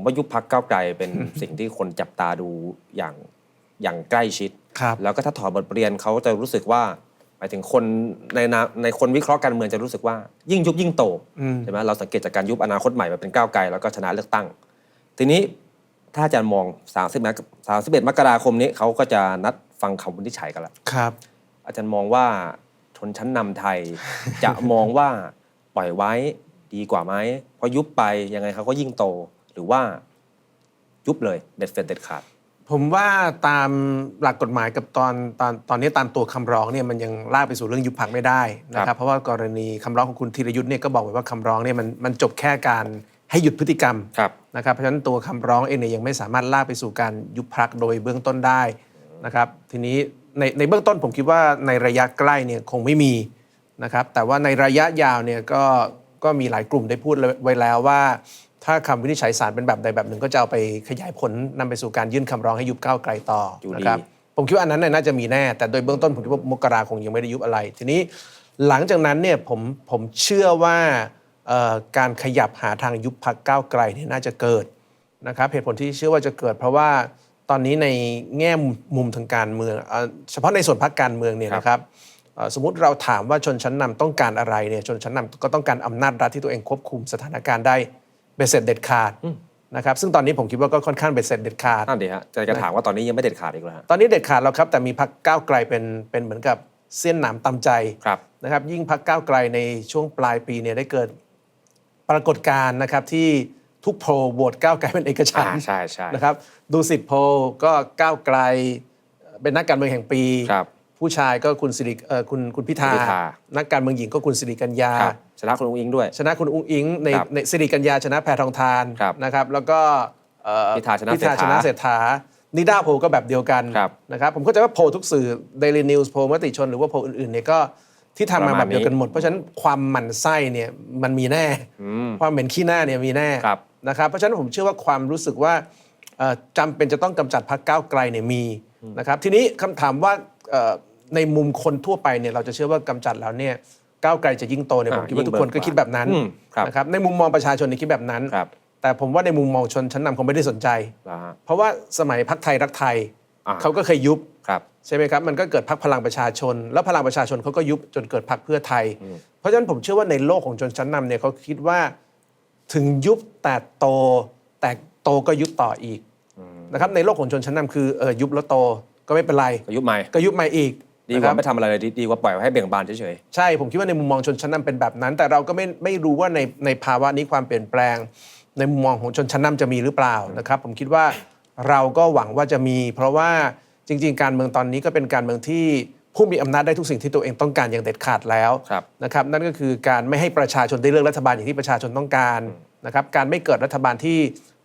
ผมว่ายุบพักก้าวไกลเป็นสิ่งที่คนจับตาดูอย่างอย่างใกล้ชิดครับแล้วก็ถ้าถอดบทเรียนเขาจะรู้สึกว่าหมายถึงคนในนาในคนวิเคราะห์การเมืองจะรู้สึกว่ายิ่งยุบยิ่งโตอืมใช่ไหมเราสังเกตจากการยุบอนาคตใหม่มาเป็นก้าวไกลแล้วก็ชนะเลือกตั้ง ทีนี้ถ้าอาจารย์มอง 30มก31 มกราคมนี้เขาก็จะนัดฟังคำวินิจฉัยกันแล้วครับ อาจารย์มองว่าชนชั้นนำไทย จะมองว่าปล่อยไว้ดีกว่าไหมเพราะยุบไปยังไงเขาก็ยิ่งโตห รือว่ายุบเลยเด็ดเสร็จเด็ดขาด ผมว่าตามหลักกฎหมายกับตอนตอนตอนนี้ตามตัวคำร้องเนี่ยมันยังลากไปสู่เรื่องยุบพักไม่ได้นะคครัรับบ เพราะว่ากรณีคำร้องของคุณธีรยุทธ์เนี่ยก็บอกไว้ว่าคำร้องเนี่ยมันมันจบแค่การให้หยุดพฤติกรรม ครับ นะครับเพราะฉะนั้นตัวคำร้องเองเนี่ยยังไม่สามารถลากไปสู่การยุบพักโดยเบื้องต้นได้นะครับ ทีนี้ในในเบื้องต้นผมคิดว่าในระยะใกล้เนี่ยคงไม่มีนะครับแต่ว่าในระยะยาวเนี่ยก็ก็มีหลายกลุ่มได้พูดไว้แล้วว่า ถ้าคำวินิจฉัยศาลเป็นแบบใดแบบหนึ่งก็จะเอาไปขยายผลนำไปสู่การยื่นคำร้องให้ยุบก้าวไกลต่ออยู่ดี นะครับผมคิดว่าอันนั้นน่ะน่าจะมีแน่ แต่โดยเบื้องต้นผมคิดว่ามกราคงยังไม่ได้ยุบอะไร ทีนี้หลังจากนั้นเนี่ยผมผมเชื่อว่าเอ่อการขยับหาทางยุบพักก้าวไกลเนี่ยน่าจะเกิดนะครับเหตุผลที่เชื่อว่าจะเกิด เพราะว่าตอนนี้ในแง่มุมทางการเมืองเอ่อเฉพาะในส่วนพักการเมืองเนี่ยนะครับเอ่อสมมติเราถามว่าชนชั้นนำต้องการอะไรเนี่ยชนชั้นนำก็ต้องการอำนาจรัฐที่ตัวเองควบคุมสถานการณ์ได้ เบ็ดเสร็จเด็ดขาดนะครับซึ่งตอนนี้ผมคิดว่าก็ค่อนข้างเบ็ดเสร็จเด็ดขาดนั่นดีฮะจะจะถามว่าตอนนี้ยังไม่เด็ดขาดอีกแล้วฮะตอนนี้เด็ดขาดแล้วครับแต่มีพักก้าวไกลเป็นเป็นเหมือนกับเส้นหนามตำใจครับนะครับยิ่งพักก้าวไกลในช่วงปลายปีเนี่ยได้เกิดปรากฏการณ์นะครับที่ทุกโพลโหวตก้าวไกลเป็นเอกฉันอ่าท์ใช่ใช่นะครับดูสิบโพลก็ก้าวไกลเป็นนักการเมืองแห่งปีครับผู้ชายก็คุณสิริเอ่อคุณคุณพิธาคุณพิธานักการเมืองหญิงก็คุณสิริกัญญาครับ ชนะคุณอุ้งอิงด้วย ชนะคุณอุ้งอิงในครับในสิริกัญญาชนะแพทองทานครับนะครับ แล้วก็เอ่อพิธาชนะพิธาเศรษฐาชนะเศรษฐานิด้าโพลก็แบบเดียวกันครับนะครับ ผมเข้าใจว่าโพลทุกสื่อ Daily News โพลมติชนหรือว่าโพลอื่นๆเนี่ยก็ที่ทำมาประมาณแบบเดียวกันนี้หมด เพราะฉะนั้นความหมั่นไส้เนี่ยมันมีแน่อืมความเหม็นขี้หน้าเนี่ยมีแน่ครับ นะครับ เพราะฉะนั้นผมเชื่อว่าความรู้สึกว่าเอ่อจำเป็นจะต้องกำจัดพรรคก้าวไกลเนี่ยมีนะครับ ทีนี้คำถามว่าเอ่อในมุมคนทั่วไปเนี่ยเราจะเชื่อว่ากำจัดแล้วเนี่ย ก้าวไกลจะยิ่งโตเนี่ยอ่าผมคิดว่าทุกคนยิ่งก็เบิกคิดแบบนั้นอืมครับนะครับในมุมมองประชาชนเนี่ยคิดแบบนั้นครับแต่ผมว่าในมุมมองชนชั้นนำเขาไม่ได้สนใจนะฮะเพราะว่าสมัยพรรคไทยรักไทยอ่าเขาก็เคยยุบครับใช่ไหมครับมันก็เกิดพรรคพลังประชาชน แล้วพลังประชาชนเขาก็ยุบจนเกิดพรรคเพื่อไทย เพราะฉะนั้นผมเชื่อว่าในโลกของชนชั้นนำเนี่ยเขาคิดว่า ถึงยุบแต่โตแต่โตก็ยุบต่ออีกนะครับในโลกของชนชั้นนำคือเออยุบแล้วโตก็ไม่เป็นไรก็ยุบใหม่ก็ยุบใหม่อีก ดีกนะคว่ารับไม่ทำอะไรเลยดีดีกว่าปล่อยไว้ให้เบี่ยงบานเฉยใช่ผมคิดว่าในมุมมองชนชั้นนำเป็นแบบนั้น แต่เราก็ไม่ไม่รู้ว่าในในภาวะนี้ความเปลี่ยนแปลง ในมุมมองของชนชั้นนำจะมีหรือเปล่านะครับ ผมคิดว่าเราก็หวังว่าจะมี เพราะว่าจริง ๆ การเมืองตอนนี้ก็เป็นการเมืองที่ผู้มีอำนาจได้ทุกสิ่งที่ตัวเองต้องการอย่างเด็ดขาดแล้วครับ นะครับนั่นก็คือการไม่ให้ประชาชนได้เลือกรัฐบาลอย่างที่ประชาชนต้องการนะครับการไม่เกิดรัฐบาลที่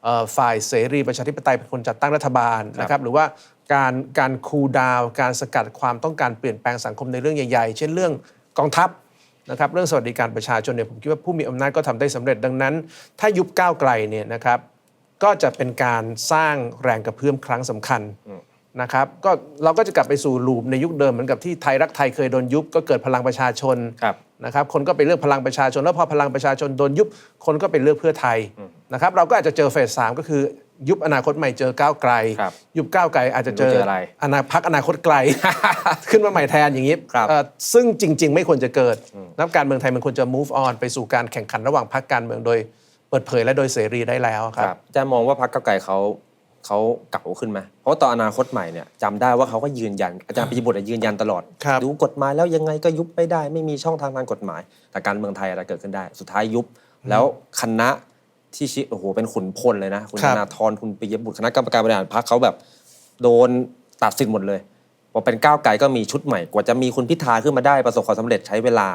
เอ่อฝ่ายเสรีประชาธิปไตยเป็นคนจัดตั้งรัฐบาลนะครับหรือว่า การการคูลดาวน์การสกัดความต้องการเปลี่ยนแปลงสังคมในเรื่องใหญ่ๆ เช่นเรื่องกองทัพนะครับเรื่องสวัสดิการประชาชนเนี่ยผมคิดว่าผู้มีอำนาจก็ทำได้สำเร็จดังนั้น ถ้ายุบก้าวไกลเนี่ยนะครับก็จะเป็นการสร้างแรงกระเพื่อมครั้งสำคัญนะครับก็เราก็จะกลับไปสู่ลูปในยุคเดิมเหมือนกับที่ไทยรักไทยเคยโดนยุบก็เกิดพลังประชาชนครับนะครับคนก็ไปเลือกพลังประชาชน แล้วพอพลังประชาชนโดนยุบคนก็ไปเลือกเพื่อไทยนะครับเราก็อาจจะเจอเฟสสามก็คือ ยุบอนาคตใหม่เจอก้าวไกล ครับยุบก้าวไกลอาจจะเจอไม่รู้เจออะไรอนาพักอนาคตไกล ขึ้นมาใหม่แทนอย่างนี้ครับเอ่อซึ่งจริง ๆ ไม่ควรจะเกิดนักการเมืองไทยมันควรจะ move on ไปสู่การแข่งขันระหว่างพรรคการเมืองโดยเปิดเผยและโดยเสรีได้แล้วคๆรับอาจารย์มองว่าพรรคก้าวไกลเขาเขาเก่าขึ้นไหมเพราะตอนอนาคตใหม่เนี่ยจำได้ว่าเขาก็ยืนยันอาจารย์ปิยบุตรอะยืนยันตลอด ครับ ดูกฎหมายแล้วยังไงก็ยุบไม่ได้ ไม่มีช่องทางทางกฎหมาย แต่การเมืองไทยอะไรเกิดขึ้นได้ สุดท้ายยุบ แล้วคณะ ที่ชิโอ้โหเป็นขุนพลเลยนะ คุณครัธบ นาธรคุณปิยบุตรคณะกรรมการบริหารพรรคเขาแบบ โดนตัดสิทธิ์หมดเลยพอเป็นก้าวไกลก็มีชุดใหม่กว่าจะมีคุณพิธาขึ้นมาได้ประสบความสำเร็จใช้เวลา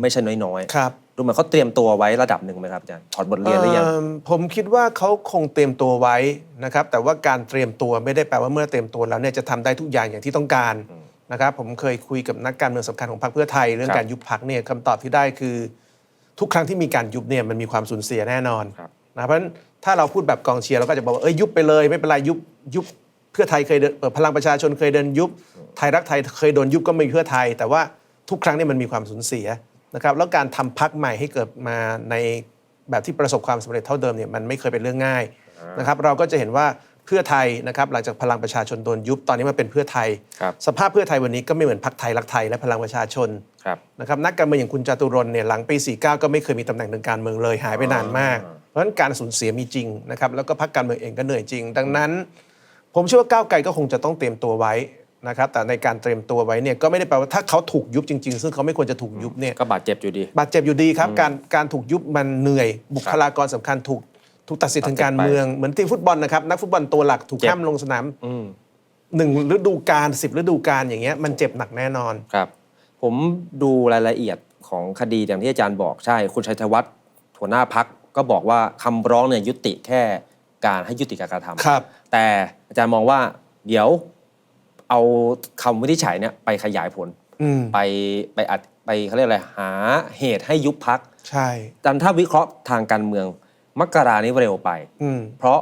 ไม่ใช่น้อยๆครับดูเหมือนเขาเตรียมตัวไว้ระดับหนึ่งไหมครับอาจารย์ถอดบทเรียนหรือยัง เอิ่มผมคิดว่าเขาคงเตรียมตัวไว้นะครับ แต่ว่าการเตรียมตัวไม่ได้แปลว่าเมื่อเตรียมตัวแล้วเนี่ยจะทำได้ทุกอย่างอย่างที่ต้องการนะครับผมเคยคุยกับนักการเมืองสำคัญของพรรคเพื่อไทย เรื่องครับ การยุบพรรคเนี่ยคำตอบที่ได้คือ ทุกครั้งที่มีการยุบเนี่ยมันมีความสูญเสียแน่นอน ครับ นะเพราะฉะนั้นถ้าเราพูดแบบกองเชียร์เราก็จะบอกว่าเอ้ยยุบไปเลยไม่เป็นไรยุบยุบเพื่อไทยเคยเดินเอ่อพลังประชาชนเคยเดินยุบไทยรักไทยเคยโดนยุบก็ไม่มีเพื่อไทย แต่ว่าทุกครั้งเนี่ยมันมีความสูญเสียนะครับแล้วการทำพักใหม่ให้เกิดมาในแบบที่ประสบความสำเร็จเท่าเดิมเนี่ยมันไม่เคยเป็นเรื่องง่ายนะครับเราก็จะเห็นว่าเพื่อไทยนะครับหลังจากพลังประชาชนโดนยุบตอนนี้มาเป็นเพื่อไทยครับสภาพเพื่อไทยวันนี้ก็ไม่เหมือนพรรคไทยรักไทยและพลังประชาชนครับนะครับนักการเมืองอย่างคุณจตุรนต์เนี่ยหลังปี49ก็ไม่เคยมีตำแหน่งทางการเมืองเลยหายไปนานมาก เพราะฉะนั้นการสูญเสียมีจริงนะครับแล้วก็พรรคการเมืองเองก็เหนื่อยจริง ดังนั้น ผมเชื่อว่าก้าวไกลก็คงจะต้องเตรียมตัวไว้นะครับแต่ในการเตรียมตัวไว้เนี่ยก็ไม่ได้แปลว่าถ้าเขาถูกยุบจริง ๆ ซึ่งเขาไม่ควรจะถูกยุบเนี่ยก็บาดเจ็บอยู่ดี บาดเจ็บอยู่ดีครับการการถูกยุบมันเหนื่อย บุคลากรสำคัญถูกถูกตัดสิทธิ์ทางการเมืองเหมือนทีมฟุตบอลนะครับนักฟุตบอลตัวหลักถูกเจ็บห้ามลงสนามอืมหนึ่งฤดูกาลสิบฤดูกาลอย่างเงี้ยมันเจ็บหนักแน่นอนครับ ผมดูรายละเอียดของคดีอย่างที่อาจารย์บอกใช่ คุณชัยธวัฒน์หัวหน้าพัก ก็บอกว่าคำร้องเนี่ยยุติแค่การให้ยุติการกระทำครับ แต่อาจารย์มองว่าเดี๋ยวเอาคำวินิจฉัยเนี่ยไปขยายผลอืมไปไปอัดไปเขาเรียกอะไรหาเหตุให้ยุบพักใช่ แต่ถ้าวิเคราะห์ทางการเมืองมกรานี้เร็วไป อืม เพราะ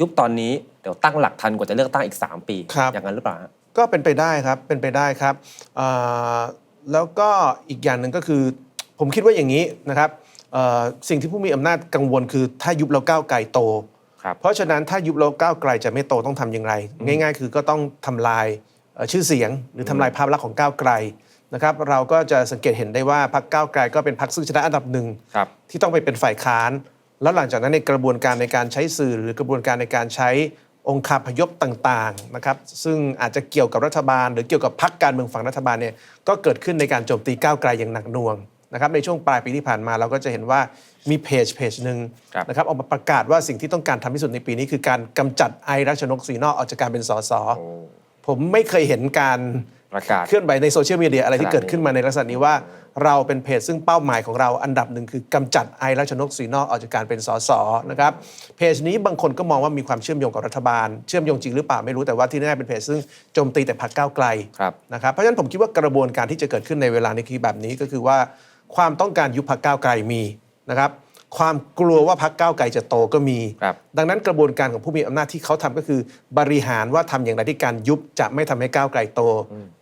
ยุบตอนนี้เดี๋ยวตั้งหลักทันกว่าจะเลือกตั้งอีก 3 ปี ครับ อย่างนั้นหรือเปล่าฮะ ก็เป็นไปได้ครับ เป็นไปได้ครับเอ่อแล้วก็อีกอย่างหนึ่งก็คือ ผมคิดว่าอย่างนี้นะครับเอ่อ สิ่งที่ผู้มีอำนาจกังวลคือถ้ายุบแล้วก้าวไกลโตครับเพราะฉะนั้นถ้ายุบแล้วก้าวไกลจะไม่โตต้องทำอย่างไรง่าย ๆ คือก็ต้องทำลายเอ่อชื่อเสียง หรือทำลายภาพลักษณ์ของก้าวไกลนะครับเราก็จะสังเกตเห็นได้ว่าพรรคก้าวไกลก็เป็นพรรคซึ่งชนะอันดับหนึ่งครับที่ต้องไปเป็นฝ่ายค้าน แล้วหลังจากนั้นในกระบวนการในการใช้สื่อ หรือกระบวนการในการใช้องค์คาพยพต่างๆนะครับซึ่งอาจจะเกี่ยวกับรัฐบาล หรือเกี่ยวกับพรรคการเมืองฝั่งรัฐบาลเนี่ยก็เกิดขึ้นในการโจมตีก้าวไกลอย่างหนักหน่วง นะครับในช่วงปลายปีที่ผ่านมาเราก็จะเห็นว่ามีเพจเพจหนึ่งครับนะครับออกมาประกาศว่าสิ่งที่ต้องการทำที่สุดในปีนี้คือการกำจัดไอรัชนกศรีนอกออกจากการเป็นสสโอ้ผมไม่เคยเห็นการประกาศเคลื่อนไหวในโซเชียลมีเดียอะไรที่ขนาดนี้เกิดขึ้นมาในลักษณะนี้ว่าเราเป็นเพจซึ่งเป้าหมายของเราอันดับหนึ่งคือกำจัดไอรัชนกสีนอกออกจากการเป็นสสนะครับเพจนี้บางคนก็มองว่ามีความเชื่อมโยงกับรัฐบาล เชื่อมโยงจริงหรือเปล่าไม่รู้แต่ว่าที่แน่ๆเป็นเพจซึ่งโจมตีแต่พรรคก้าวไกลครับนะครับเพราะฉะนั้นผมคิดว่ากระบวนการที่จะเกิดขึ้นในเวลานี้คือแบบนี้ก็คือว่า ความต้องการยุบพรรคก้าวไกลมีนะครับความกลัวว่าพรรคก้าวไกลจะโตก็มีครับดังนั้นกระบวนการของผู้มีอำนาจที่เขาทำก็คือ บริหารว่าทำอย่างไรที่การยุบจะไม่ทำให้ก้าวไกลโต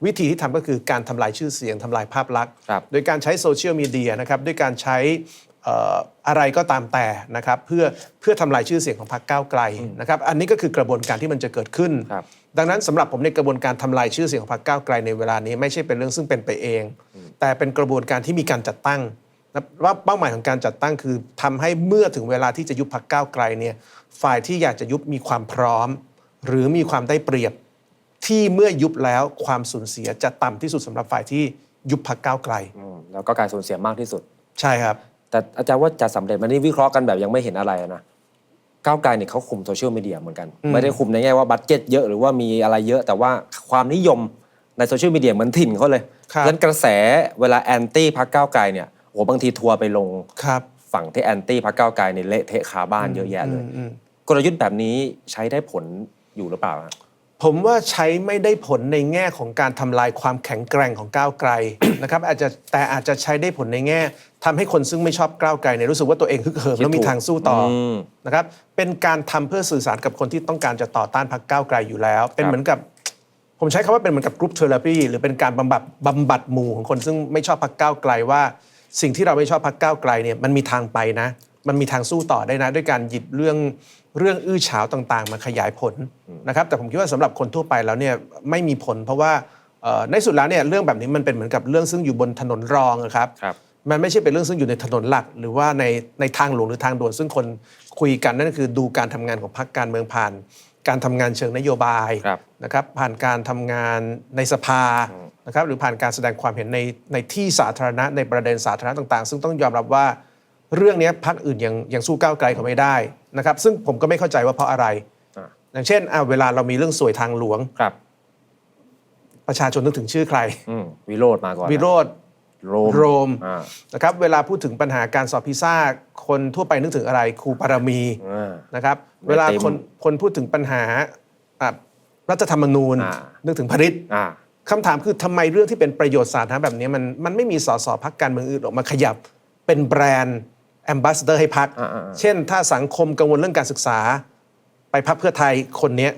วิธีที่ทำก็คือการทำลายชื่อเสียงทำลายภาพลักษณ์ครับโดยการใช้โซเชียลมีเดียนะครับด้วยการใช้เอ่ออะไรก็ตามแต่นะครับเพื่อเพื่อทำลายชื่อเสียงของพรรคก้าวไกลนะครับอันนี้ก็คือกระบวนการที่มันจะเกิดขึ้นครับ ดังนั้นสำหรับผมในกระบวนการทำลายชื่อเสียงของพรรคก้าวไกลในเวลานี้ไม่ใช่เป็นเรื่องซึ่งเป็นไปเอง แต่เป็นกระบวนการที่มีการจัดตั้งนะว่าเป้าหมายของการจัดตั้งคือทำให้เมื่อถึงเวลาที่จะยุบพรรคก้าวไกลเนี่ยฝ่ายที่อยากจะยุบมีความพร้อม หรือมีความได้เปรียบ ที่เมื่อยุบแล้วความสูญเสียจะต่ำที่สุดสำหรับฝ่ายที่ยุบพรรคก้าวไกลอืมแล้วก็การสูญเสียมากที่สุด ใช่ครับ แต่อาจารย์ว่าจะสำเร็จมันนี่วิเคราะห์กันแบบยังไม่เห็นอะไรนะ ก้าวไกลเนี่ยเขาคุมโซเชียลมีเดียเหมือนกัน ไม่ได้คุมในแง่ว่าบัตเจ็ตเยอะหรือว่ามีอะไรเยอะแต่ว่าความนิยมในโซเชียลมีเดียเหมือนถิ่นเขาเลยครับฉะนั้นกระแสเวลาแอนตี้พักก้าวไกลเนี่ยโอ้บางทีทัวร์ไปลงครับฝั่งที่แอนตี้พักก้าวไกลในยเละเทะคาบ้านเยอะแยะเลยอืมกลยุทธ์แบบนี้ใช้ได้ผลอยู่หรือเปล่าฮะ ผมว่าใช้ไม่ได้ผลในแง่ของการทำลายความแข็งแกร่งของก้าวไกลนะครับอาจจะแต่อาจจะใช้ได้ผลในแง่ทำให้คนซึ่งไม่ชอบก้าวไกลเนี่ยรู้สึกว่าตัวเองฮึกเหิมคิดแล้วมีถูกทางสู้ต่ออมนะครับเป็นการทำเพื่อสื่อสารกับคนที่ต้องการจะต่อต้านพรรคก้าวไกลอยู่แล้ว เป็นครับเหมือนกับ ผมใช้คำว่าเป็นเหมือนกับกรุ๊ปเทอราปีหรือเป็นการบำบัดบำบัดหมู่ของคนซึ่งไม่ชอบพรรคก้าวไกลว่า สิ่งที่เราไม่ชอบพรรคก้าวไกลเนี่ยมันมีทางไปนะ มันมีทางสู้ต่อได้นะด้วยการหยิบเรื่องเรื่องอื้อฉาวต่างๆ มาขยายผลนะครับแต่ผมคิดว่าสำหรับคนทั่วไปแล้วเนี่ยไม่มีผล เพราะว่าเอ่อในสุดแล้วเนี่ยเรื่องแบบนี้มันเป็นเหมือนกับเรื่องซึ่งอยู่บนถนนรองอะครับครับมันไม่ใช่เป็นเรื่องซึ่งอยู่ในถนนหลัก หรือว่าในในทางหลวงหรือทางด่วนซึ่งคนคุยกันนั่นคือดูการทำงานของพรรคการเมืองผ่าน การทำงานเชิงนโยบายครับนะครับผ่านการทำงานในสภานะครับหรือผ่านการแสดงความเห็นในในที่สาธารณะในประเด็นสาธารณะต่างๆ ซึ่งต้องยอมรับว่า เรื่องนี้พรรคอื่นยังยังสู้ก้าวไกลเขาไม่ได้นะครับซึ่งผมก็ไม่เข้าใจว่าเพราะอะไรอ่าอย่างเช่นอะเวลาเรามีเรื่องสวยทางหลวงครับ ประชาชนนึกถึงชื่อใครอืมวิโรธมาก่อนนะวิโรธโรมโรมอ่านะครับเวลาพูดถึงปัญหาการสอบพิซซ่าคนทั่วไปนึกถึงอะไรครูปารมีอ่านะครับไม่เวลาเต็มคนคนพูดถึงปัญหาอะรัฐธรรมนูญอ่านึกถึงพริษอ่าคำถามคือทำไมเรื่องที่เป็นประโยชน์สาธารณะแบบนี้มันมันไม่มีสสพักการเมืองอื่นออกมาขยับเป็นแบรนด์ แอมบาสเดอร์ให้พักอ่าอ่าอ่าเช่น ถ้าสังคมกังวลเรื่องการศึกษา ไปพักเพื่อไทยคนเนี้ย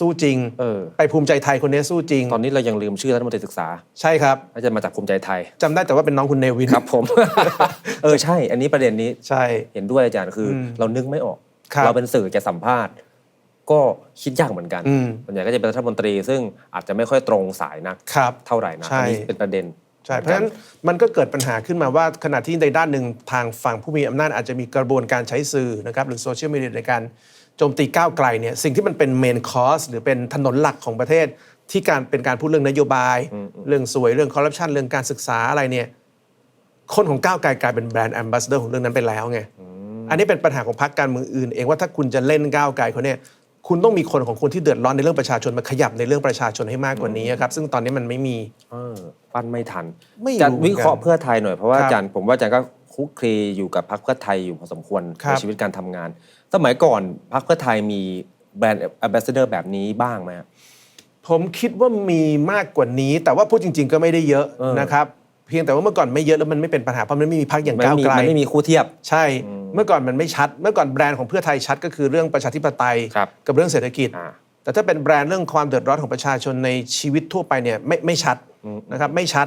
สู้จริง เออ ไปภูมิใจไทยคนเนี้ยสู้จริง ตอนนี้เรายังลืมชื่อรัฐมนตรีศึกษา ใช่ครับน่าจะมาจากภูมิใจไทยจำได้แต่ว่าเป็นน้องคุณเนวิน ครับผม เออใช่ อันนี้ประเด็นนี้ใช่ เห็นด้วยอาจารย์คืออมเรานึกไม่ออก ครับเราเป็นสื่อจะสัมภาษณ์ ก็คิดยากเหมือนกันอืม ส่วนใหญ่ก็จะเป็นรัฐมนตรี ซึ่งอาจจะไม่ค่อยตรงสายนัก ครับ เท่าไหร่นะใช่ อันนี้เป็นประเด็น ใช่เพราะฉะนั้นมันก็เกิดปัญหาขึ้นมาว่าขณะที่ในด้านหนึ่งทางฝั่งผู้มีอำนาจอาจจะมีกระบวนการใช้สื่อนะครับหรือโซเชียลมีเดียในการโจมตีก้าวไกลเนี่ยสิ่งที่มันเป็นเมนคอสหรือเป็นถนนหลักของประเทศที่การเป็นการพูดเรื่องนโยบาย เรื่องสวยเรื่องคอร์รัปชันเรื่องการศึกษาอะไรเนี่ยคนของก้าวไกลกลายเป็นแบรนด์แอมบาสเดอร์ของเรื่องนั้นไปแล้วไงอันนี้เป็นปัญหาของพรรคการเมืองอื่น เองว่าถ้าคุณจะเล่นก้าวไกลเขาเนี่ย คุณต้องมีคนของคุณที่เดือดร้อนในเรื่องประชาชนมาขยับในเรื่องประชาชนให้มากกว่านี้ครับซึ่งตอนนี้มันไม่มี เออปั้นไม่ทันไม่รู้อาจารย์เหมือนกันวิเคราะห์เพื่อไทยหน่อยเพราะว่าครับอาจารย์ผมว่าอาจารย์ก็คลุกคลีอยู่กับพรรคเพื่อไทยอยู่พอสมควรครัในบชีวิตการทำงาน สมัยก่อนพรรคเพื่อไทยมีแบรนด์แอมบาสเดอร์แบบนี้บ้างไหมฮะ ผมคิดว่ามีมากกว่านี้ แต่ว่าพูดจริง ๆ ก็ไม่ได้เยอะเออนะครับ เพียงแต่ว่าเมื่อก่อนไม่เยอะแล้วมันไม่เป็นปัญหาเพราะมันไม่มีพักอย่างมันก้าวไม่มีไกลมันไม่มีคู่เทียบ ใช่ เมื่อก่อนมันไม่ชัด เมื่อก่อนแบรนด์ของเพื่อไทยชัดก็คือเรื่องประชาธิปไตยครับกับเรื่องเศรษฐกิจอ่าแต่ถ้าเป็นแบรนด์เรื่องความเดือดร้อนของประชาชนในชีวิตทั่วไปเนี่ยไม่ไม่ชัดนะครับไม่ชัด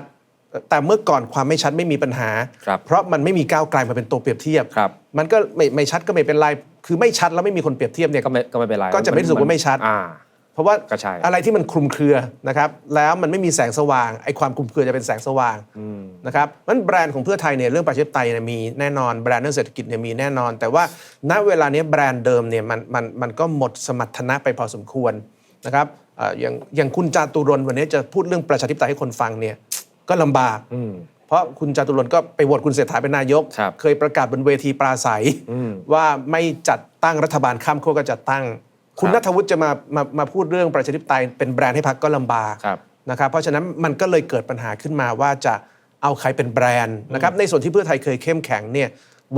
แต่เมื่อก่อนความไม่ชัดไม่มีปัญหาครับเพราะมันไม่มีก้าวไกลมาเป็นตัวเปรียบเทียบครับมันก็ไม่ไม่ชัดก็ไม่เป็นไร คือไม่ชัดแล้วไม่มีคนเปรียบเทียบเนี่ยก็ไม่ก็ไม่เป็นไรก็จะไม่รู้สึกว่าไม่ชัดอ่า เพราะว่าก็ใช่ อะไรที่มันคลุมเครือนะครับแล้วมันไม่มีแสงสว่างไอ้ความคลุมเครือจะเป็นแสงสว่างนะครับมันแบรนด์ของเพื่อไทยเนี่ยเรื่องประชาธิปไตยเนี่ยมีแน่นอนแบรนด์เรื่องเศรษฐกิจเนี่ยมีแน่นอน แต่ว่าณเวลานี้แบรนด์เดิมเนี่ยมันมันมันก็หมดสมรรถนะไปพอสมควรนะครับเอ่ออย่างอย่างคุณจาตุรนต์วันนี้จะพูดเรื่องประชาธิปไตยให้คนฟังเนี่ยก็ลำบากเพราะคุณจาตุรนต์ก็ไปโหวตคุณเศรษฐาเป็นนายกครับเคยประกาศบนเวทีปราศัยว่าไม่จัดตั้งรัฐบาลข้ามขั้วก็จัดตั้ง คุณครับนัทวุฒิจะมามามาพูดเรื่องประชาธิปไตยเป็นแบรนด์ให้พรรคก็ลำบากครับนะครับเพราะฉะนั้นมันก็เลยเกิดปัญหาขึ้นมาว่าจะเอาใครเป็นแบรนด์นะครับในส่วนที่เพื่อไทยเคยเข้มแข็งเนี่ย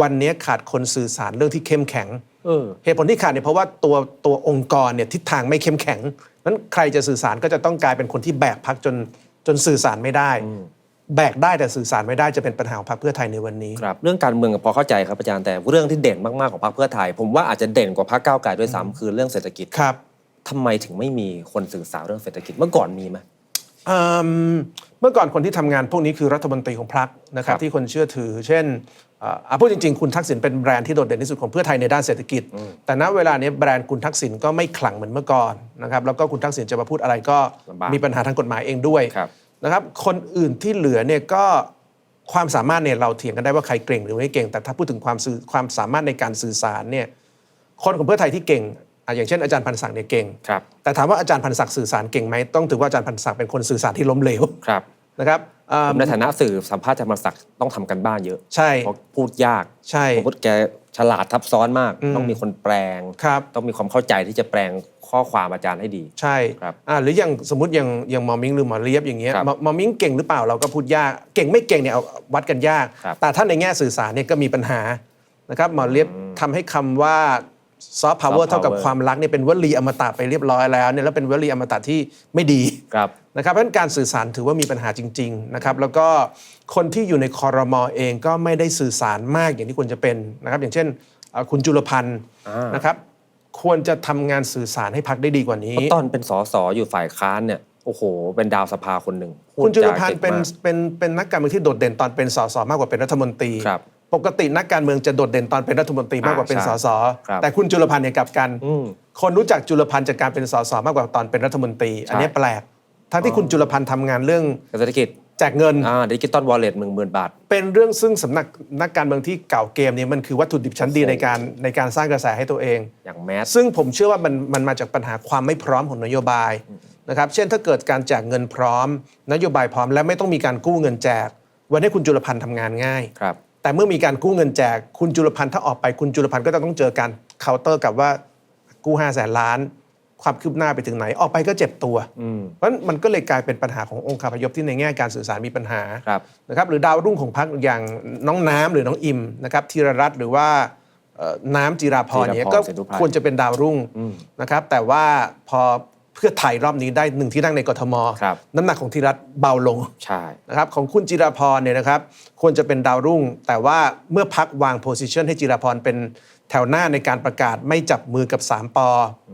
วันนี้ขาดคนสื่อสารเรื่องที่เข้มแข็งเออเหตุผลที่ขาดเนี่ยเพราะว่าตัวตัวองค์กรเนี่ยทิศทางไม่เข้มแข็งนั้นใครจะสื่อสารก็จะต้องกลายเป็นคนที่แบกพักจนจนสื่อสารไม่ได้ แบกได้แต่สื่อสารไม่ได้จะเป็นปัญหาของพรรคเพื่อไทยในวันนี้ ครับเรื่องการเมืองพอเข้าใจครับอาจารย์แต่เรื่องที่เด่นมากๆของพรรคเพื่อไทย ผมว่าอาจจะเด่นกว่าพรรคก้าวไกลด้วยซ้ำคือเรื่องเศรษฐกิจครับทำไมถึงไม่มีคนสื่อสารเรื่องเศรษฐกิจเมื่อก่อนมีไหมเอิ่มเมื่อก่อนคนที่ทำงานพวกนี้คือรัฐมนตรีของพรรคนะครับครับที่คนเชื่อถือ เช่นเอ่ออะพูดจริง ๆ คุณทักษิณเป็นแบรนด์ที่โดดเด่นที่สุดของเพื่อไทยในด้านเศรษฐกิจ แต่ณเวลานี้แบรนด์คุณทักษิณก็ไม่ขลังเหมือนเมื่อก่อนนะครับแล้วก็คุณทักษิณจะมาพูดอะไรก็ลำบาก มีปัญหาทางกฎหมายเองด้วย ครับ นะครับ คนอื่นที่เหลือเนี่ยก็ความสามารถเนี่ยเราเถียงกันได้ว่าใครเก่งหรือไม่เก่ง แต่ถ้าพูดถึงความสื่อความสามารถในการสื่อสารเนี่ยคนของเพื่อไทยที่เก่งอะอย่างเช่นอาจารย์พันศักดิ์เนี่ยเก่งครับแต่ถามว่าอาจารย์พันศักดิ์สื่อสารเก่งไหมต้องถือว่าอาจารย์พันศักดิ์เป็นคนสื่อสารที่ล้มเหลวครับนะครับเอิ่ผมมในฐานะสื่อสัมภาษณ์อาจารย์มรศักดิ์ต้องทำกันบ้านเยอะ ใช่เพราะพูดยากใช่ผมพูดแก ฉลาดทับซ้อนมากต้องมีคนแปลง ครับต้องมีความเข้าใจที่จะแปลงข้อความอาจารย์ให้ดี ใช่ครับอ่าหรืออย่างสมมติอย่างอย่างหมอมิงหรือหมอเลียบอย่างเงี้ยครับหมอหมอมิงเก่งหรือเปล่าเราก็พูดยากเก่งไม่เก่งเนี่ยเอาวัดกันยาก ครับแต่ถ้าในแง่สื่อสารเนี่ยก็มีปัญหานะครับหมอเลียบทำให้คำว่าซอฟต์พาวเวอ soft ร์เท่ากับ power ความรักเนี่ยเป็นวลีอมตะไปเรียบร้อยแล้วเนี่ยแล้วเป็นวลีอมตะที่ไม่ดี ครับ นะครับเพราะฉะนั้นการสื่อสารถือว่ามีปัญหาจริงๆนะครับแล้วก็คนที่อยู่ในคอรมอเองก็ไม่ได้สื่อสารมากอย่างที่ควรจะเป็นนะครับอย่างเช่นเอ่อคุณจุลพันธ์อ่านนะครับควรจะทำงานสื่อสารให้พักได้ดีกว่านี้เพราะตอนเป็นสสอยู่ฝ่ายค้านเนี่ยโอ้โห เป็นดาวสภาคนหนึ่งพูดคุณจุลพันจาธ์ก่งเป็นมากเป็นเป็นนักการเมืองที่โดดเด่นตอนเป็นสสมากกว่าเป็นรัฐมนตรีครับปกตินักการเมืองจะโดดเด่นตอนเป็นรัฐมนตรีมากกว่าเป็นอ่าสใช่สครับแต่คุณจุลพันธ์เนี่ยกลับกันอืมคนรู้จักจุลพันธ์จากการเป็นสสมากกว่าตอนเป็นรัฐมนตรี อันนี้ใช่แปลก ทั้งที่คุณจุลพันธ์ทำงานเรื่องเศรษฐกิจแจกเงินอ่าดิจิตอลวอลเล็ตหนึ่งหมื่นบาท เป็นเรื่องซึ่งสำนักนักการเมืองที่เก่าเกมเนี่ยมันคือวัตถุดิบชั้นดีโอ้โหในการในการสร้างกระแสให้ตัวเอง อย่างแมสซึ่งผมเชื่อว่ามันมันมาจากปัญหาความไม่พร้อมของนโยบายนะครับเช่นถ้าเกิดการแจกเงินพร้อม นโยบายพร้อมและไม่ต้องมีการกู้เงินแจก วันนี้คุณจุลพันธ์ทำงานง่ายครับแต่เมื่อมีการกู้เงินแจก คุณจุลพันธ์ถ้าออกไปคุณจุลพันธ์ก็จะต้องเจอการเคาน์เตอร์กับว่ากู้5้าแสนล้าน ความคืบหน้าไปถึงไหนออกไปก็เจ็บตัว เพราะฉะนั้นมันก็เลยกลายเป็นปัญหาขององค์คาพยพที่ในแง่การสื่อสารมีปัญหาครับนะครับหรือดาวรุ่งของพรรคอย่างน้องน้ำหรือน้องอิมนะครับธีรรัตน์หรือว่าเอ่อน้ำจิราพรเนี่ยจิราพรก็เสรีไพรควรจะเป็นดาวรุ่งนะครับแต่ว่าพอเพื่อไทยรอบนี้ได้หนึ่งที่นั่งในกทมครับน้ำหนักของธีรรัตน์เบาลงใช่นะครับของคุณจิราพรเนี่ยนะครับควรจะเป็นดาวรุ่ง แต่ว่าเมื่อพักวางโพสิชันให้จิราพรเป็นแถวหน้าในการประกาศไม่จับมือกับ 3ปออ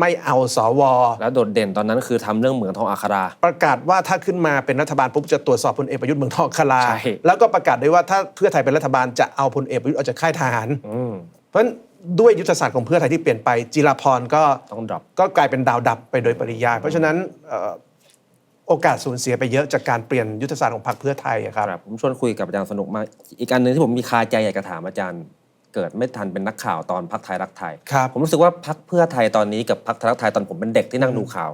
ไม่เอาสว แล้วโดดเด่นตอนนั้นคือทำเรื่องเหมืองทองอัครา ประกาศว่าถ้าขึ้นมาเป็นรัฐบาลปุ๊บจะตรวจสอบพลเอกประยุทธ์เมืองทองคลา ใช่ แล้วก็ประกาศด้วยว่าถ้าเพื่อไทยเป็นรัฐบาลจะเอาพลเอกประยุทธ์ออกจากค่ายทหาร อืมเพราะฉะนั้นด้วยยุทธศาสตร์ของเพื่อไทยที่เปลี่ยนไปจิราพรก็ต้องดรอป ก็กลายเป็นดาวดับไปโดยปริยาย เพราะฉะนั้นเอ่อโอกาสสูญเสียไปเยอะจากการเปลี่ยนยุทธศาสตร์ของพรรคเพื่อไทยอะครับ ครับผมชวนคุยกับอาจารย์สนุกมาก อีกอันหนึ่งที่ผมมีคาใจอยากจะถามอาจารย์ เกิดไม่ทันเป็นนักข่าวตอนพักไทยรักไทย ครับ ผมรู้สึกว่าพักเพื่อไทยตอนนี้กับพักไทยรักไทยตอนผมเป็นเด็กที่นั่งดูข่าว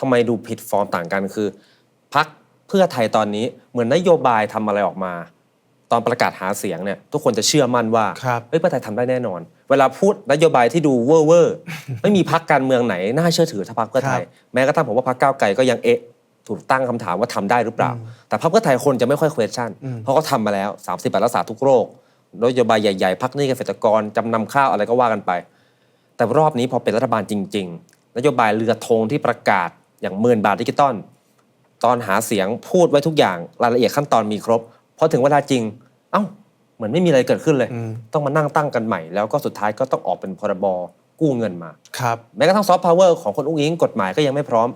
ทำไมดูผิดฟอร์มต่างกันคือ พักเพื่อไทยตอนนี้เหมือนนโยบายทำอะไรออกมา ตอนประกาศหาเสียงเนี่ยทุกคนจะเชื่อมั่นว่าครับ เฮ้ยเพื่อไทยทำได้แน่นอน เวลาพูดนโยบายที่ดูเวอร์เวอร์ ไม่มีพักการเมืองไหนน่าเชื่อถือเท่าพักเพื่อไทย แม้กระทั่งผมว่าพักก้าวไกลก็ยังเอะถูกตั้งคำถามว่าทำได้หรือเปล่า แต่พรรคเพื่อไทยคนจะไม่ค่อย question เพราะเขาทำมาแล้ว 30บาทรักษาทุกโรค นโยบายใหญ่ๆพักหนี้เกษตรกรจำนำข้าวอะไรก็ว่ากันไป แต่รอบนี้พอเป็นรัฐบาลจริง ๆ นโยบายเรือธงที่ประกาศอย่างหมื่นบาทดิจิตอลตอนหาเสียงพูดไว้ทุกอย่างรายละเอียดขั้นตอนมีครบพอถึงเวลาจริง เอ้า เหมือนไม่มีอะไรเกิดขึ้นเลย ต้องมานั่งตั้งกันใหม่ แล้วก็สุดท้ายก็ต้องออกเป็นพรบกู้เงินมาครับแม้กระทั่งซอฟต์พาวเวอร์ของคนอุ้งอิงกฎหมายก็ยังไม่พร้อม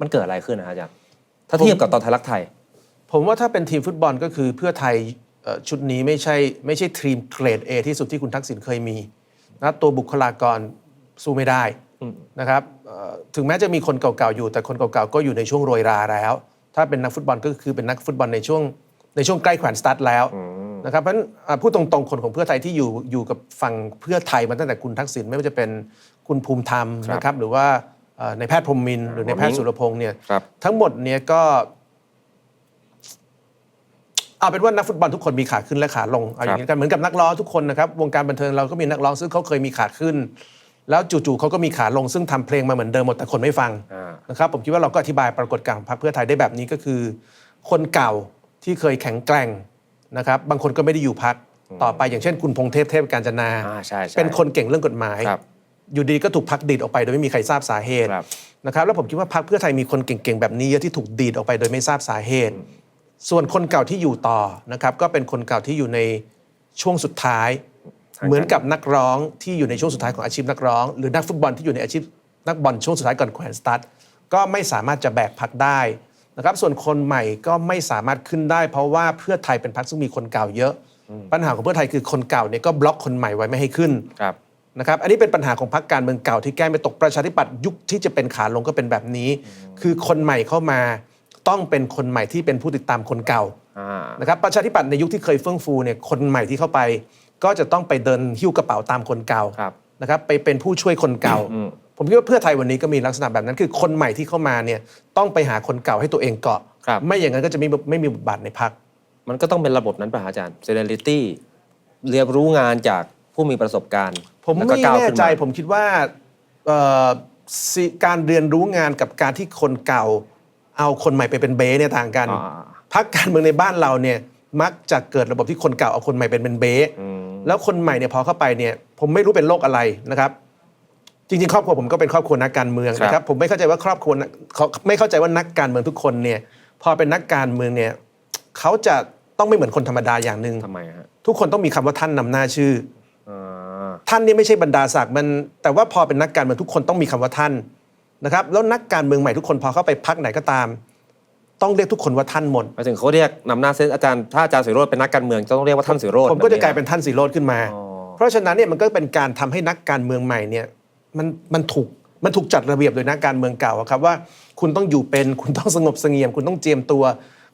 มันเกิดอะไรขึ้นนะฮะอาจารย์ถ้าเทียบกับตอนไทยรักไทย ผมว่าถ้าเป็นทีมฟุตบอลก็คือเพื่อไทยเอ่อ ชุดนี้ไม่ใช่ไม่ใช่ทีมเกรด A ที่สุดที่คุณทักษิณเคยมีนะตัวบุคลากรสู้ไม่ได้นะครับเอ่อถึงแม้จะมีคนเก่าๆอยู่ แต่คนเก่าๆก็อยู่ในช่วงโรยราแล้ว ถ้าเป็นนักฟุตบอลก็คือเป็นนักฟุตบอลในช่วงในช่วงใกล้แขวนสตาร์ทแล้วนะครับเพราะฉะนั้นอ่าพูดตรงๆคนของเพื่อไทยที่อยู่อยู่กับฝั่งเพื่อไทยมาตั้งแต่คุณทักษิณไม่ว่าจะเป็นคุณภูมิธรรมครับนะครับหรือว่าเอ่อในแพทย์พรหมมินทร์หรือในแพทย์สุรพงษ์เนี่ยครับทั้งหมดเนี่ยก็ เอาเป็นว่านักฟุตบอลทุกคนมีขาขึ้นและขาลงเอาอย่างนี้กันเหมือนกับนักร้องทุกคนนะครับวงการบันเทิงเราก็มีนักร้องซึ่งเขาเคยมีขาขึ้น แล้วจู่ๆเขาก็มีขาลงซึ่งทำเพลงมาเหมือนเดิมหมดแต่คนไม่ฟังอ่านะครับผมคิดว่าเราก็อธิบายปรากฏการณ์ของพรรคเพื่อไทยได้แบบนี้ก็คือ คนเก่าที่เคยแข็งแกร่งนะครับบางคนก็ไม่ได้อยู่พักต่อไปอย่างเช่น คุณพงเทพเทพการจนาอ่าใช่ใช่เป็นคนเก่งเรื่องกฎหมายครับอยู่ดีก็ถูกพักดีดออกไปโดยไม่มีใครทราบสาเหตุครับนะครับแล้วผมคิดว่าพรรคเพื่อไทยมีคนเก่งๆแบบนี้เยอะที่ถูกดีดออกไปโดยไม่ทราบสาเหตุ ส่วนคนเก่าที่อยู่ต่อนะครับก็เป็นคนเก่าที่อยู่ในช่วงสุดท้ายทางการเหมือนกับนักร้องที่อยู่ในช่วงสุดท้ายของอาชีพนักร้อง หรือนักฟุตบอลที่อยู่ในอาชีพนักบอลช่วงสุดท้ายก่อนแขวนสตาร์ทก็ไม่สามารถจะแบกพักได้นะครับส่วนคนใหม่ก็ไม่สามารถขึ้นได้ เพราะว่าเพื่อไทยเป็นพรรคซึ่งมีคนเก่าเยอะ ปัญหาของเพื่อไทยคือคนเก่าเนี่ยก็บล็อกคนใหม่ไว้ไม่ให้ขึ้นครับนะครับอันนี้เป็นปัญหาของพรรคการเมืองเก่าที่แก้ไม่ตกประชาธิปัตย์ยุคที่จะเป็นขาลงก็เป็นแบบนี้ คือคนใหม่เข้ามา ต้องเป็นคนใหม่ที่เป็นผู้ติดตามคนเก่าอ่านะครับประชาธิปัตย์ในยุคที่เคยเฟื่องฟูเนี่ยคนใหม่ที่เข้าไป ก็จะต้องไปเดินหิ้วกระเป๋าตามคนเก่าครับ นะครับไปเป็นผู้ช่วยคนเก่าผมคิดว่าเพื่อไทยวันนี้ก็มีลักษณะแบบนั้น คือคนใหม่ที่เข้ามาเนี่ยต้องไปหาคนเก่าให้ตัวเองเกาะ ครับ ไม่อย่างนั้นก็จะไม่ไม่มีบทบาทในพรรคมันก็ต้องเป็นระบบนั้นป่ะอาจารย์ seniority เรียนรู้งานจากผู้มีประสบการณ์ผมแล้วก็ไม่ก้าวแน่ขึ้นใจมาผมคิดว่าเอ่อสิการเรียนรู้งานกับการที่คนเก่า เอาคนใหม่ไปเป็นเบสเนี่ยต่างกันอ่าพักการเมืองในบ้านเราเนี่ยมักจะเกิดระบบที่คนเก่าเอาคนใหม่เป็นเป็นเบสแล้วคนใหม่เนี่ยพอเข้าไปเนี่ยผมไม่รู้เป็นโรคอะไรนะครับ จริง ๆ ครอบครัวผมก็เป็นครอบครัวนักการเมืองนะคครัรับบผมไม่เข้าใจว่าครอบครัวนักเขาไม่เข้าใจว่านักการเมืองทุกคนเนี่ยพอเป็นนักการเมืองเนี่ยเขาจะต้องไม่เหมือนคนธรรมดาอย่างหนึ่งทำไมฮะทุกคนต้องมีคำว่าท่านนำหน้าชื่ออ่าท่านนี่ไม่ใช่บรรดาศักดิ์มัน แต่ว่าพอเป็นนักการเมืองทุกคนต้องมีคำว่าท่าน นะครับแล้วนักการเมืองใหม่ทุกคนพอเข้าไปพักไหนก็ตาม ต้องเรียกทุกคนว่าท่านหมดหมายถึงเขาเรียกนำหน้าเซนอาจารย์ถ้าอาจารย์สิโรจน์เป็นนักการเมืองจะต้องเรียกว่าท่านสิโรจน์ผมก็จะแบบกลายเป็นท่านสีโรดขึ้นมา อ๋อเพราะฉะนั้นเนี่ยมันก็เป็นการทำให้นักการเมืองใหม่เนี่ยมันมันถูกมันถูกจัดระเบียบโดยนักการเมืองเก่าอะครับว่า คุณต้องอยู่เป็นคุณต้องสงบเสงี่ยม คุณต้องเจียมตัว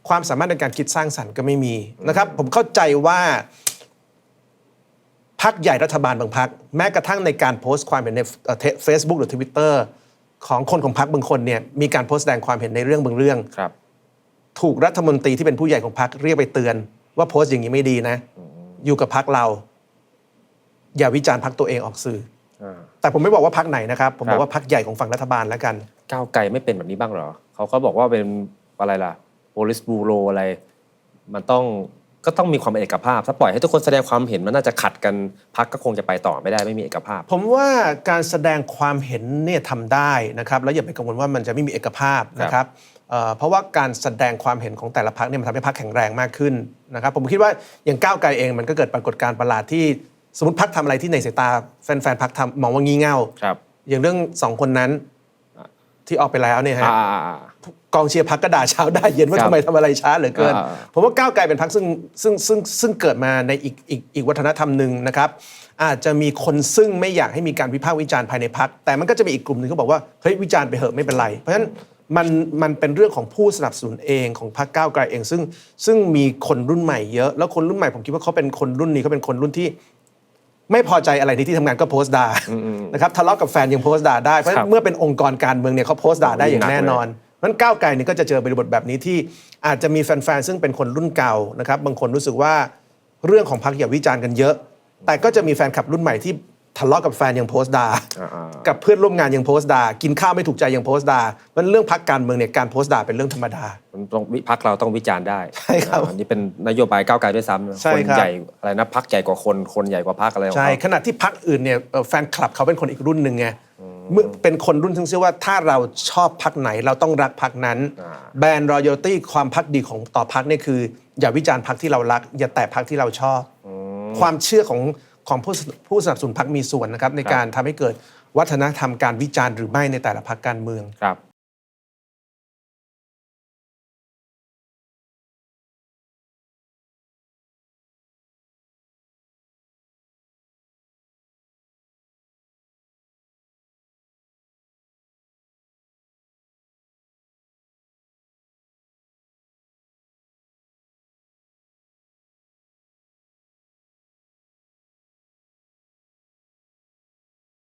ความสามารถในการคิดสร้างสรรค์ก็ไม่มีนะครับ ผมเข้าใจว่าพักใหญ่รัฐบาลบางพัก แม้กระทั่งในการโพสต์ความเห็นในเฟซบุ๊กหรือทวิตเตอร์ ของคนของพักบางคนเนี่ยมีการโพสต์แสดงความเห็นในเรื่องบางเรื่อง ครับ ถูกรัฐมนตรีที่เป็นผู้ใหญ่ของพักเรียกไปเตือน ว่าโพสต์อย่างนี้ไม่ดีนะ อยู่กับพักเรา อย่าวิจารณ์พักตัวเองออกสื่อ อ่า แต่ผมไม่บอกว่าพักไหนนะครับ ผมครับบอกว่าพักใหญ่ของฝั่งรัฐบาลแล้วกัน ก้าวไกลไม่เป็นแบบนี้บ้างเหรอ เขาก็บอกว่าเป็นอะไรล่ะ police bureau อะไร มันต้อง ก็ต้องมีความเป็นเอกภาพ ถ้าปล่อยให้ทุกคนแสดงความเห็นมันน่าจะขัดกันพักก็คงจะไปต่อไม่ได้ไม่มีเอกภาพ ผมว่าการแสดงความเห็นเนี่ยทำได้นะครับแล้วอย่าไปกังวลว่ามันจะไม่มีเอกภาพนะครับเอ่อเพราะว่าการแสดงความเห็นของแต่ละพักเนี่ยมันทำให้พักแข็งแรงมากขึ้นนะครับผมคิดว่าอย่างก้าวไกลเองมันก็เกิดปรากฏการณ์ประหลาดที่สมมติพักทำอะไรที่ในสายตาแฟนๆพักทำมองว่างี่เง่าครับอย่างเรื่องสองคนนั้นที่ออกไปแล้วเนี่ยฮะอ่าอ่าอ่า กองเชียร์พักก็ด่าเช้าได้เย็นว่าครับทำไมทำอะไรช้าเหลือเกินอ่าผมว่าก้าวไกลเป็นพักซึ่งซึ่งซึ่งซึ่งเกิดมาในอีกอีกอีกวัฒนธรรมหนึ่งนะครับ อาจจะมีคนซึ่งไม่อยากให้มีการวิพากษ์วิจารณ์ภายในพักแต่มันก็จะมีอีกกลุ่มหนึ่งเขาบอกว่าเฮ้ยวิจารณ์ไปเหอะไม่เป็นไร เพราะฉะนั้นมันมันเป็นเรื่องของผู้สนับสนุนเองของพรรคก้าวไกลเอง ซึ่งซึ่งมีคนรุ่นใหม่เยอะ แล้วคนรุ่นใหม่ผมคิดว่าเขาเป็นคนรุ่นนี้เขาเป็นคนรุ่นที่ไม่พอใจอะไรในที่ทำงานก็โพสต์ด่านะครับทะเลาะกับแฟนยังโพสต์ด่าได้เพราะฉะครันั้นบเมื่อเป็นองค์กรการเมืองเนี่ยเขาโพสต์ด่าได้อย่างแน่นอน นั้นก้าวไกลนี่ก็จะเจอบริบทแบบนี้ที่อาจจะมีแฟนๆซึ่งเป็นคนรุ่นเก่านะครับบางคนรู้สึกว่าเรื่องของพรรคอย่าวิจารณ์กันเยอะ แต่ก็จะมีแฟนคลับรุ่นใหม่ที่ทะเลาะกับแฟนยังโพสต์ด่าอ่ากับเพื่อนร่วมงานยังโพสต์ด่ากินข้าวไม่ถูกใจยังโพสต์ด่ามันเรื่องพรรคการเมืองเนี่ยการโพสต์ด่าเป็นเรื่องธรรมดามันต้องวิพักเราต้องวิจารณ์ได้ใช่ครับอ่าอันนี้เป็นนโยบายก้าวไกลด้วยซ้ำใช่คนครับใหญ่อะไรนะพักใหญ่กว่าคนคนใหญ่กว่าพักอะไรของใช่เขาขณะที่พักอื่นเนี่ยเอ่อแฟนคลับเขาเป็นคนอีกรุ่นหนึ่งไง เมื่อเป็นคนรุ่นซึ่งเชื่อว่าถ้าเราชอบพักไหนเราต้องรักพักนั้นอ่าแบรนด์รอยัลตี้ความพักดีของต่อพักเนี่ยคือ อย่าวิจารณ์พักที่เรารัก อย่าแตะพักที่เราชอบ ความเชื่อของของผู้สผู้สนับสนุนพักมีส่วนนะครับในการทำให้เกิดวัฒนธรรมการวิจารณ์หรือไม่ในแต่ละพักการเมืองครับ